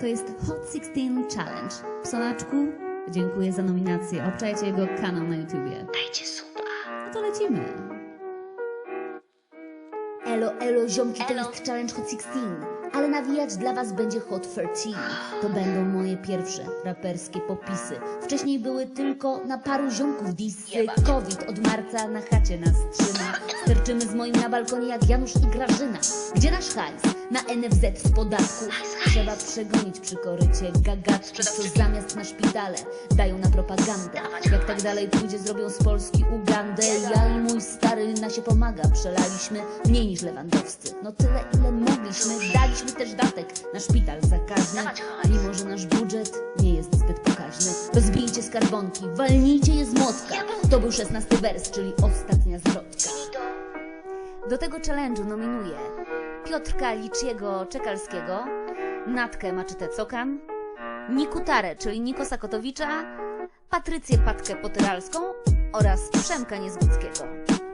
To jest Hot 16 Challenge. Psonaczku, dziękuję za nominację. Obczajcie jego kanał na YouTubie. Dajcie suba. No to lecimy. Elo, elo, ziomki, to Elo. jest Challenge Hot 16. Nawijać dla was będzie Hot 13. To będą moje pierwsze raperskie popisy. Wcześniej były tylko na paru ziomków disy. COVID od marca na chacie nas trzyma. Sterczymy z moim na balkonie jak Janusz i Grażyna. Gdzie nasz hajs? Na NFZ z podatku. Trzeba przegonić przy korycie gagatki, co zamiast na szpitale dają na propagandę. Jak tak dalej pójdzie, zrobią z Polski Ugandę. Ja i mój stary na się pomaga. Przelaliśmy mniej niż Lewandowscy. No tyle, ile mogliśmy. Daliśmy też datek na szpital zakaźny. Mimo, że nasz budżet nie jest zbyt pokaźny. Rozbijcie skarbonki, walnijcie je z młotka. To był szesnasty wers, czyli ostatnia zwrotka. Do tego challenge'u nominuję Piotrka Liciego Czekalskiego, Natkę Maczytę Cokan, Nikutarę, czyli Nikosa Kotowicza, Patrycję Patkę Potyralską oraz Przemka Niezgódzkiego.